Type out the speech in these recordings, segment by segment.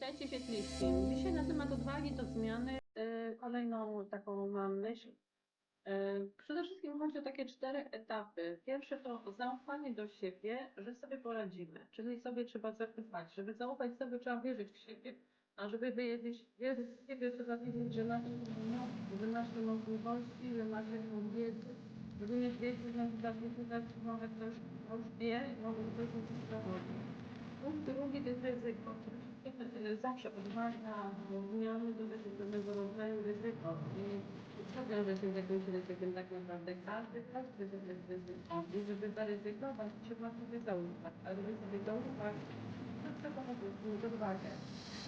Witajcie świetliści. Dzisiaj na temat odwagi do zmiany e, kolejną taką mam myśl. E, Przede wszystkim chodzi o takie cztery etapy. Pierwsze to zaufanie do siebie, że sobie poradzimy, czyli sobie trzeba zaufać. Żeby zaufać sobie trzeba wierzyć w siebie, a żeby wierzyć, wierzyć w siebie trzeba wiedzieć, że umiejętności, że macie możliwości, że macie tą wiedzę. Żeby mieć wiedzę, że zapisać może ktoś już wie, może ktoś już zachodzi. Punkt drugi to jest ryzyko. E, Zawsze odwaga zmiany dotyczy pewnego rodzaju ryzyko. I co wiąże się z jakimś ryzykiem tak naprawdę? Każdy, każdy jest ryzyko. I żeby zaryzykować, trzeba sobie zaufać. A żeby sobie zaufać, to trzeba po prostu mieć odwagę.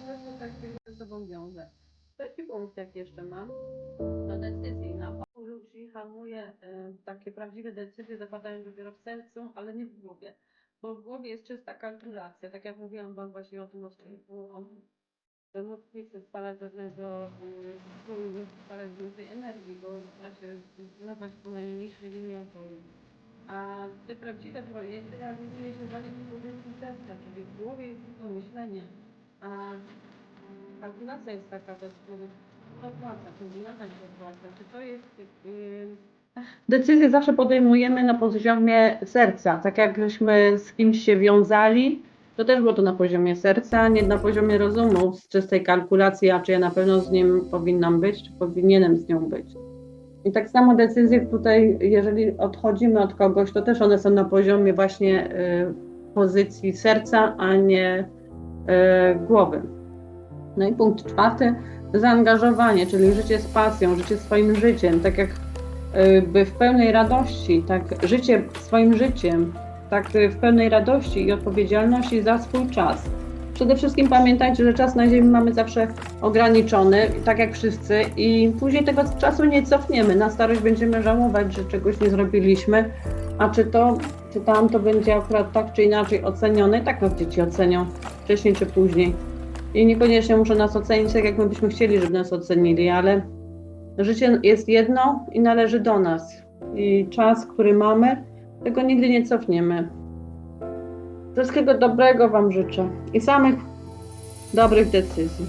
To jest tak się ze sobą wiąże. Trzeci punkt, jak jeszcze mam, to decyzji. Na paru ludzi hamuje takie prawdziwe decyzje, zapadają dopiero w sercu, ale nie w głowie bo w głowie jest czysta kalkulacja. Tak jak mówiłam Wam właśnie o tym odcinku, o że mózg nie chce spalać żadnego, y, spalać dużej energii, bo da się zlewać po najmniejszej oporu. A te prawdziwe projekty realizuje się właśnie w pozycji serca, czyli w głowie jest tylko myślenie. A kalkulacja jest taka też, to opłaca, czyli nadal się opłaca. Czy to jest... Yy, Decyzje zawsze podejmujemy na poziomie serca. Tak jak żeśmy z kimś się wiązali, to też było to na poziomie serca, nie na poziomie rozumu, z czystej kalkulacji, a czy ja na pewno z nim powinnam być, czy powinienem z nią być. I tak samo decyzje tutaj, jeżeli odchodzimy od kogoś, to też one są na poziomie właśnie y, pozycji serca, a nie y, głowy. No i punkt czwarty, zaangażowanie, czyli życie z pasją, życie swoim życiem, tak jak by w pełnej radości, tak życie swoim życiem, tak w pełnej radości i odpowiedzialności za swój czas. Przede wszystkim pamiętajcie, że czas na Ziemi mamy zawsze ograniczony, tak jak wszyscy, i później tego czasu nie cofniemy. Na starość będziemy żałować, że czegoś nie zrobiliśmy, a czy to, czy tam to będzie akurat tak czy inaczej ocenione, tak nas dzieci ocenią wcześniej czy później. I niekoniecznie muszą nas ocenić tak, jak my byśmy chcieli, żeby nas ocenili, ale Życie jest jedno i należy do nas. I czas, który mamy, tego nigdy nie cofniemy. Wszystkiego dobrego Wam życzę i samych dobrych decyzji.